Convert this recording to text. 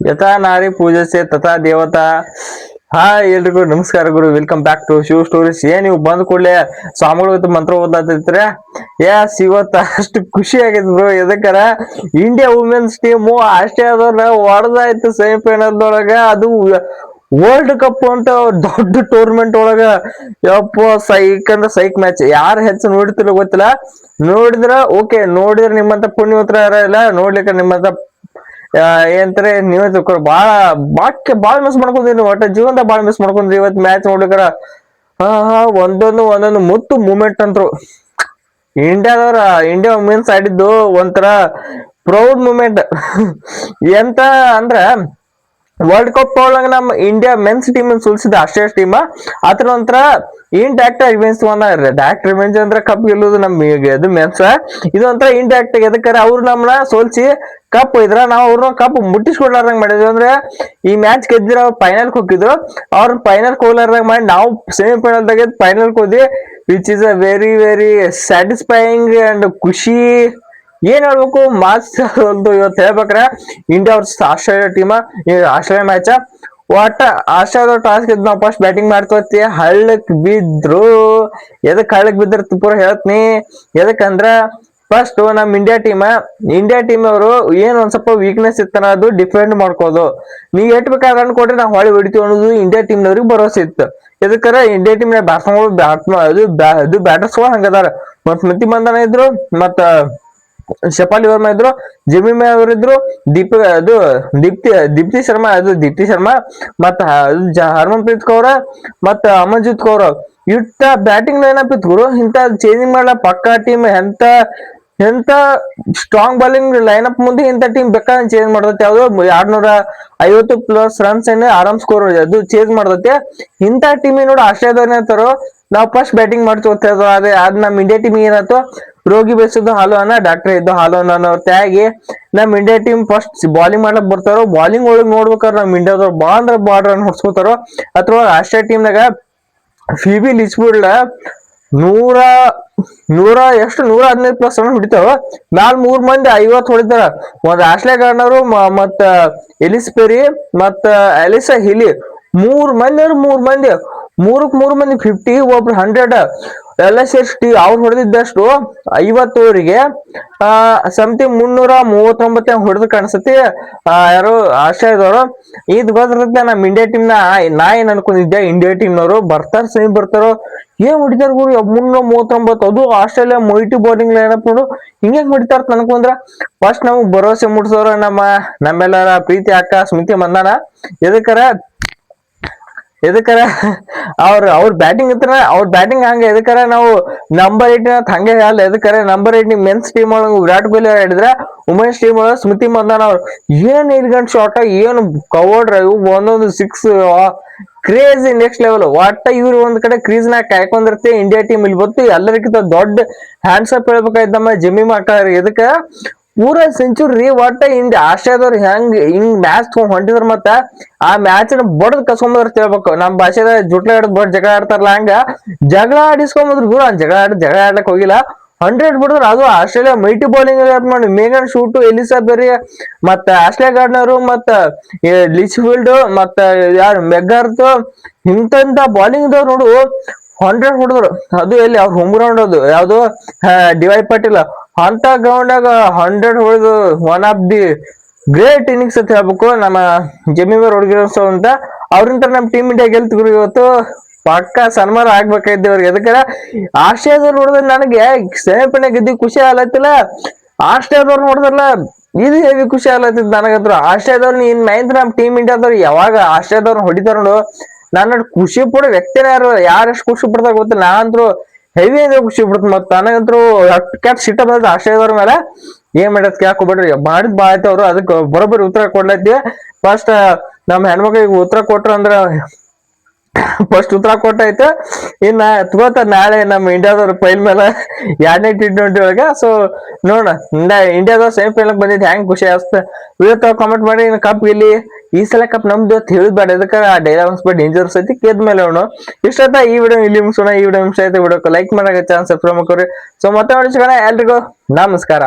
ಯಥಾ ನಾರಿ ಪೂಜಸೆ ತಥಾ ದೇವತಾ. ಹಾ ಎಲ್ರಿಗೂ ನಮಸ್ಕಾರ ಗುರು. Welcome back to Shiva stories ಏ, ನೀವು ಬಂದ್ ಕೂಡಲೇ ಸ್ವಾಮಿಗಳು ಮಂತ್ರ ಓದಾತಿದ್ರೆ ಎಸ್ ಇವತ್ತ ಅಷ್ಟು ಖುಷಿ ಆಗೈತೆ ಬ್ರೋ ಎದಕ್ಕಾರ ಇಂಡಿಯಾ ವುಮೆನ್ಸ್ ಟೀಮು ಆಸ್ಟ್ರೇಲಿಯಾದವ್ರನ್ನ ಹೊಡೆದಾಯ್ತು ಸೆಮಿಫೈನಲ್ದೊಳಗ ಅದು ವರ್ಲ್ಡ್ ಕಪ್ ಅಂತ ದೊಡ್ಡ ಟೂರ್ನಮೆಂಟ್ ಒಳಗ. ಯಪ್ಪ ಸೈಕ್ ಅಂದ್ರೆ ಸೈಕ್ ಮ್ಯಾಚ್ ಯಾರು ಹೆಚ್ಚು ನೋಡ್ತಿಲ್ಲ ಗೊತ್ತಿಲ್ಲ. ನೋಡಿದ್ರ ಓಕೆ ನೋಡಿದ್ರೆ ನಿಮ್ಮಂತ ಯಾರ ಇಲ್ಲ. ನೋಡ್ಲಿಕ್ಕೆ ನಿಮ್ಮಂತ ಏನಂತಾರೆ, ನೀವೇ ತಿಳ್ಕೊರಿ ಬಾಳ, ಬಾಕ್ ಬಾಳ ಮಿಸ್ ಮಾಡ್ಕೊಂಡ್ರಿ ಒಟ್ಟ ಜೀವನದಾಗ ಬಾಳ ಮಿಸ್ ಮಾಡ್ಕೊಂಡ್ರಿ ಇವತ್ ಮ್ಯಾಚ್ ನೋಡ್ಲಿಕ್ಕಾರ ಹಾ ಒಂದೊಂದು ಒಂದೊಂದು ಮುತ್ತು ಮೂಮೆಂಟ್ ಅಂತರು ಇಂಡಿಯಾದವ್ರ, ಇಂಡಿಯಾ ವುಮೆನ್ಸ್ ಆಡಿದ್ದು ಒಂಥರ ಪ್ರೌಡ್ ಮೂಮೆಂಟ್ ಎಂತ ಅಂದ್ರ ವರ್ಲ್ಡ್ ಕಪ್ ಒಳಗ ನಮ್ಮ ಇಂಡಿಯಾ ಮೆನ್ಸ್ ಟೀಮ್ ಸುಲ್ಸಿದ ಆಸ್ಟ್ರೇಲಿಯಾ ಟೀಮ್ ಅದ್ರ ನಂತರ ಇನ್ ಡೈರೆಕ್ಟ್ ರಿವೆಂಜ್ ತಗೊಂಡ ಡೈರೆಕ್ಟ್ ರಿವೆಂಜ್ ಅಂದ್ರೆ ಕಪ್ ಗೆಲ್ಲುದು ನಮ್ ಇದು ಮೆನ್ಸ್ ಇದು ಒಂಥರ ಡೈರೆಕ್ಟ್ ಎದಕ್ಕಾರ, ಅವ್ರು ನಮ್ಮನ್ನ ಸೋಲ್ಸಿ ಕಪ್ ಇದ್ರ ನಾವು ಅವ್ರನ್ನ ಕಪ್ ಮುಟ್ಟಿಸ್ಕೊಡ್ಲಾರ್ದಂಗ್ ಮಾಡಿದ್ವಿ. ಅಂದ್ರೆ ಈ ಮ್ಯಾಚ್ ಗೆದ್ದಿರ ಫೈನಲ್ ಹೋಗಿದ್ರು. ಅವ್ರ ಫೈನಲ್ ಹೋಗ್ಲಾರ್ದಂಗ್ ಮಾಡಿ ನಾವು ಸೆಮಿಫೈನಲ್ ದಾಗ ಫೈನಲ್ ಹೋದ್ವಿ which is a very very satisfying and ಖುಷಿ. ಏನ್ ಹೇಳ್ಬೇಕು? ಮಾಸ್ ಒಂದು ಇವತ್ತು ಹೇಳ್ಬೇಕ್ರೆ ಇಂಡಿಯಾ ಅವ್ರ ಆಸ್ಟ್ರೇಲಿಯಾ ಟೀಮ್ ಆಸ್ಟ್ರೇಲಿಯಾ ಮ್ಯಾಚ್ ಒಟ್ಟ ಆಸ್ಟ್ರೇಲಿಯಾದ ಟಾಸ್ ಇದ್ ನಾವು ಫಸ್ಟ್ ಬ್ಯಾಟಿಂಗ್ ಮಾಡ್ಕೋತಿ ಹಳ್ಳಕ್ ಬಿದ್ರು. ಎದಕ್ ಹಳ್ಳಕ್ ಬಿದ್ರ ಪೂರ ಹೇಳ್ತೀನಿ. ಎದಕ್ಕಂದ್ರ ಫಸ್ಟ್ ನಮ್ ಇಂಡಿಯಾ ಟೀಮ್ ಇಂಡಿಯಾ ಟೀಮ್ ಅವರು ಏನ್ ಒಂದ್ ಸ್ವಲ್ಪ ವೀಕ್ನೆಸ್ ಇತ್ತನ ಅದು ಡಿಫೆಂಡ್ ಮಾಡ್ಕೋದು ನೀವ್ ಎಟ್ ಬೇಕಾದ್ರೆ ರನ್ ಕೊಟ್ರೆ ನಾವು ಹೊಳಿ ಹೊಡಿತೀವಿ ಅನ್ನೋದು ಇಂಡಿಯಾ ಟೀಮ್ ನವ್ರಿಗೆ ಭರೋಸೆ ಇತ್ತು. ಇದಕ್ಕರ ಇಂಡಿಯಾ ಟೀಮ್ ಬ್ಯಾಟ್ಸ್ಮನ್ಗಳು ಬ್ಯಾಟ್ ಅದು ಬ್ಯಾ- ಇದು ಬ್ಯಾಟರ್ಸ್ಗಳು ಹಂಗದಾರ ಮತ್ ಸ್ಮೃತಿ ಮಂದನ ಇದ್ರು, ಮತ್ತ ಶಪಾಲಿ ವರ್ಮಾ ಇದ್ರು, ಜಿಮಿ ಮೇ ಅವರು ಇದ್ರು, ದೀಪ, ಅದು ದೀಪ್ತಿ ದೀಪ್ತಿ ಶರ್ಮಾ, ಅದು ದೀಪ್ತಿ ಶರ್ಮಾ, ಮತ್ತ ಹರ್ಮನ್ಪ್ರೀತ್ ಕೌರ, ಮತ್ತ ಅಮನ್ಜಿತ್ ಕೌರ. ಇಟ್ಟ ಬ್ಯಾಟಿಂಗ್ನ ಇತ್ತು ಗುರು, ಇಂತ ಚೇಂಜಿಂಗ್ ಮಾಡ್ಲಾ ಪಕ್ಕಾ ಟೀಮ್ ಎಂತ ಎಂತ ಸ್ಟ್ರಾಂಗ್ ಬಾಲಿಂಗ್ ಅಪ್ ಮುಂದೆ ಇಂತ ಟೀಮ್ ಬೇಕಾದ್ರೆ ಚೇಂಜ್ ಮಾಡ್ತೈತೆ. ಯಾವ್ದು ಎರಡ್ನೂರ ಐವತ್ತು ಪ್ಲಸ್ ರನ್ಸ್ ಏನ್ ಆರಾಮ್ ಸ್ಕೋರ್ ಅದು ಚೇಂಜ್ ಮಾಡ್ತೈತೆ. ಇಂತ ಟೀಮ್ ನೋಡಿ ಆಸ್ಟ್ರೇಲಿಯಾದವ್ರು ಏನಾಯ್ತಾರೋ ನಾವು ಫಸ್ಟ್ ಬ್ಯಾಟಿಂಗ್ ಮಾಡ್ತೀವಿ ಅದೇ ಅದ್ ನಮ್ ಇಂಡಿಯಾ ಟೀಮ್ ಏನಾಯ್ತು? ರೋಗಿ ಬೇಸಿದ್ದು ಹಾಲು ಅನ್ನ ಡಾಕ್ಟರ್ ಇದ್ದು ಹಾಲು ಅನ್ನ ತ್ಯಾಗಿ ನಮ್ ಇಂಡಿಯಾ ಟೀಮ್ ಫಸ್ಟ್ ಬಾಲಿಂಗ್ ಮಾಡ್ಲಕ್ ಬರ್ತಾರೋ ಬಾಲಿಂಗ್ ಒಳಗ್ ನೋಡ್ಬೇಕಾದ್ರೆ ನಮ್ ಇಂಡಿಯಾದವ್ರು ಬಾ ಅಂದ್ರ ಬಾಳ್ ರನ್ ಹೊಡ್ಸ್ಕೊತಾರೋ ಅಥವಾ ಆಸ್ಟ್ರೇಲಿಯಾ ಟೀಮ್ನಾಗ ಫಿಬಿ ಲಿಚ್ಬಿಡ್ಲ ನೂರ ನೂರ ಎಷ್ಟು? ನೂರ ಹದಿನೈದು ಪ್ಲಸ್ ರನ್ ಹೊಡಿತಾವ. ಮ್ಯಾಲ್ ಮೂರ್ ಮಂದಿ ಐವತ್ ಹೊಡಿತಾರ. ಒಂದ್ ಆಶ್ಲೆ ಗಾರ್ನರು ಮತ್ತ, ಎಲಿಸ್ ಪೆರಿ, ಮತ್ತ, ಎಲಿಸಾ ಹಿಲಿ. ಮೂರ್ ಮಂದಿ ಮೂರ್ ಮಂದಿ. ಮೂರಕ್ ಮೂರ್ ಮಂದಿ ಫಿಫ್ಟಿ ಒಬ್ರು ಹಂಡ್ರೆಡ್ ಎಲ್ಲ ಸೇರಿಸಿ ಅವ್ರು ಹೊಡೆದಿದ್ದಷ್ಟು ಐವತ್ತೂರಿಗೆ, ಆ ಸಮಥಿಂಗ್ ಮುನ್ನೂರ ಮೂವತ್ತೊಂಬತ್ತ ಹೊಡೆದು ಕಾಣಿಸ್ತಿ ಯಾರು ಆಶ್ರಯದವರು? ಇದ್ ಗೊತ್ತಿರುತ್ತೆ ನಮ್ ಇಂಡಿಯಾ ಟೀಮ್ನ ನಾ ಏನ್ ಅನ್ಕೊಂಡಿದ್ದೆ ಇಂಡಿಯಾ ಟೀಮ್ ನವರು ಬರ್ತಾರ ಸೇಮ್ ಬರ್ತಾರೋ? ಏನ್ ಹೊಡಿತಾರ ಗುರು? ಮುನ್ನೂರ ಮೂವತ್ತೊಂಬತ್ತು, ಅದು ಆಸ್ಟ್ರೇಲಿಯಾ ಮೊಯ್ಟಿ ಬೌಲಿಂಗ್ ಲೈನಪ್ ನೋಡು. ಹಿಂಗೆ ಹೊಡಿತಾರ ಅನ್ಕೊಂಡ್ರ ಫಸ್ಟ್ ನಮಗ್ ಭರವಸೆ ಮೂಡ್ಸೋರ ನಮ್ಮ, ನಮ್ಮೆಲ್ಲರ ಪ್ರೀತಿ ಅಕ್ಕ ಸ್ಮಿತಿ, ಮಂದಾನ. ಎದಕ್ಕರ? ಎದಕ್ಕರ ಅವ್ರ ಅವ್ರ ಬ್ಯಾಟಿಂಗ್ ಇತ್ರ ಅವ್ರ ಬ್ಯಾಟಿಂಗ್ ಹಂಗ, ಎದಕ್ಕರ ನಾವು ನಂಬರ್ ಏಟ್ ಹಂಗೆ ಅಲ್ಲ, ಎದಕ್ಕರ ನಂಬರ್ ಏಟ್ ಮೆನ್ಸ್ ಟೀಮ್ ಒಳಗ ವಿರಾಟ್ ಕೊಹ್ಲಿ ಆಡಿದ್ರೆ, ಉಮೇಶ್ ಟೀಮ್ ಒಳಗ ಸ್ಮೃತಿ ಮಂದಾನ ಅವ್ರು. ಏನ್ ಇಲ್ಗಂಟ್ ಶಾರ್ಟ್ ಏನು ಕವರ್ ಡ್ರೈವ್ ಒಂದೊಂದು ಸಿಕ್ಸ್ ಕ್ರೇಜಿ ನೆಕ್ಸ್ಟ್ ಲೆವೆಲ್ ಒಟ್ಟ ಇವ್ರು ಒಂದ್ ಕಡೆ ಕ್ರೀಸ್ ನಾಗ ಕಾಯ್ಕೊಂಡಿರ್ತಿ ಇಂಡಿಯಾ ಟೀಮ್ ಇಲ್ಲಿ ಬಂತು ಎಲ್ಲರಿಗಿಂತ ದೊಡ್ಡ ಹ್ಯಾಂಡ್ಸ್ ಅಪ್ ಹೇಳ್ಬೇಕಾಯ್ತು ನಮ್ಮ ಜಿಮ್ಮಿ ಮಾಟಾರ್ ಇದಕ್ಕ ಪೂರ ಸೆಂಚುರಿ ಒಟ್ಟ ಹಿಂದೆ ಆಸ್ಟ್ರೇಲಿಯಾದವ್ರು ಹೆಂಗ್ ಹಿಂಗ್ ಮ್ಯಾಚ್ ತಗೊಂಡ್ ಹೊಂಟಿದ್ರ ಮತ್ತ ಆ ಮ್ಯಾಚ್ನ ಬಡದ್ ಕಸ್ಕೊಂಬದ್ರ ತಿಳ್ಬೇಕು ನಮ್ ಭಾಷೆದ ಜುಟ್ಲ ಹಿಡಿದ್ ಬಡ್ ಜಗಳ ಆಡ್ತಾರಲ್ಲ ಹಂಗ. ಜಗಳ ಆಡಿಸ್ಕೊಂಬದ್ರ ಗುರು ಜಗಳ ಆಡ್ ಜಗಳ ಆಡ್ಲಕ್ ಹೋಗಿಲ್ಲ. ಹಂಡ್ರೆಡ್ ಬಿಡಿದ್ರು, ಅದು ಆಸ್ಟ್ರೇಲಿಯಾ ಮೈಟಿ ಬೌಲಿಂಗ್ ಮಾಡಿ ಮೇಗನ್ ಶೂಟು ಎಲಿಸಾ ಬೆರಿ ಮತ್ತ ಆಸ್ಟ್ರೇಲಿಯಾ ಗಾರ್ಡ್ನರು ಮತ್ತ ಲಿಚ್ ಫೀಲ್ಡ್ ಮತ್ತ ಯಾರು ಮೆಗ್ಗಾರ್ತ್ ಇಂತ ಬಾಲಿಂಗ್ ದವ್ರು ನೋಡು ಹಂಡ್ರೆಡ್ ಹೊಡೆದ್ರು. ಅದು ಎಲ್ಲಿ? ಅವ್ರ ಹೋಮ್ ಗ್ರೌಂಡ್ ಅದು. ಯಾವ್ದು? ಡಿವೈಡ್ ಪಟ್ಟಿಲ್ಲ ಅಂತ ಗ್ರೌಂಡಾಗ ಹಂಡ್ರೆಡ್ ಹೊಡೆದು one of the great innings ಅಂತ ಹೇಳ್ಬೇಕು. ನಮ್ಮ ಜಮೀರ್ ಹುಡುಗಿರೋ ಅಂತ ಅವ್ರಿಂದ ನಮ್ಮ ಟೀಮ್ ಇಂಡಿಯಾ ಗೆಲ್ತಿದ್ರು ಇವತ್ತು. ಪಕ್ಕ ಸನ್ಮಾನ ಆಗ್ಬೇಕಾಯ್ತು ಅವ್ರಿಗೆ ಯಾಕಂದ್ರೆ ಆಸ್ಟ್ರೇಲಿಯಾದವ್ರು ನೋಡಿದ್ರೆ ನನಗೆ ಸೆಮಿಫೈನಲ್ ಗೆದ್ದು ಖುಷಿ ಆಗ್ಲತ್ತಿಲ್ಲ. ಆಸ್ಟ್ರೇಲಿಯಾದವ್ರು ನೋಡಿದ್ರಲ್ಲ, ಇದು ಹೇಗೆ ಖುಷಿ ಆಗ್ಲತ್ತಿದ್ ನನಗಂದ್ರು ಆಸ್ಟ್ರೇಲಿಯಾದವ್ರು ಇನ್ ಮೈಂದ್ರ ನಮ್ಮ ಟೀಮ್ ಇಂಡಿಯಾದವ್ರು ಯಾವಾಗ ಆಸ್ಟ್ರೇಲಿಯಾದವ್ರು ಹೊಡಿತಾರ ನೋಡು. ನಾನು ಖುಷಿ ಪಡೋ ವ್ಯಕ್ತಿನೇ ಯಾರು, ಯಾರೆಷ್ಟು ಖುಷಿ ಪಡ್ದಾಗ ಗೊತ್ತಿಲ್ಲ. ನಾನಂತ್ರು ಹೆವಿ ಅಂದ್ರೆ ಖುಷಿ ಬಿಡ್ತು ಮತ್ತ ನನಗಂತೂ ಕೆಟ್ಟ ಸಿಟ್ಟ ಬಂದ ಆಶ್ರಯದವ್ರ ಮೇಲೆ ಏನ್ ಮಾಡತ್ ಯಾಕೆ ಬಿಡ್ರಿ ಮಾಡಿದ್ ಬಾ ಆಯ್ತು ಅವ್ರು ಅದಕ್ಕೆ ಬರೋಬ್ಬರಿ ಉತ್ತರ ಕೊಡ್ಲೈತಿ ಫಸ್ಟ್ ನಮ್ಮ ಹೆಣ್ಮಕ್ಳಿಗೆ ಉತ್ತರ ಕೊಟ್ರ ಅಂದ್ರ ಫಸ್ಟ್ ಉತ್ತರ ಕೊಟ್ಟೈತೆ. ಇನ್ನ ತಗೋತ ನಾಳೆ ನಮ್ಮ ಇಂಡಿಯಾದವ್ರ ಪೈಲ್ ಮೇಲೆ ಎರಡನೇ ಟಿ ಟ್ವೆಂಟಿ ಒಳಗೆ ಸೊ ನೋಡ ಇಂಡಿಯಾದವ್ರ ಸೆಮಿಫೈನಲ್ ಬಂದಿದ್ದು ಹೆಂಗ್ ಖುಷಿ ಆಗ್ತದೆ? ವಿಡಿಯೋ ಕಾಮೆಂಟ್ ಮಾಡಿ, ಇನ್ನು ಕಪ್ ಗೆಲ್ಲಿ ಈ ಸಲ ಕಪ್ ನಮ್ದು ಅಂತ ಹೇಳಿದ್ ಬೇಡ ಅದಕ್ಕೆ ಆ ಡೈಲಾಗ್ ಬಟ್ ಡೇಂಜರ್ಸ್ ಐತಿ. ಕೇದ್ ಮೇಲೆ ಅವನು ಇಷ್ಟ ಈ ವಿಡಿಯೋ ಇಲ್ಲಿ ಮುಗಿಸೋಣ. ಈ ವಿಡಿಯೋ ಇಷ್ಟ ಆಯ್ತು ವಿಡಿಯೋಕ್ಕೆ ಲೈಕ್ ಮಾಡಕ್ಕೆ ಚಾನ್ಸ್ ಸಬ್ಸ್ಕ್ರೈಬ್ ಮಾಡ್ಕೊರಿ ಸೊ ಮತ್ತೆ ನೋಡಿ ಎಲ್ರಿಗೂ ನಮಸ್ಕಾರ.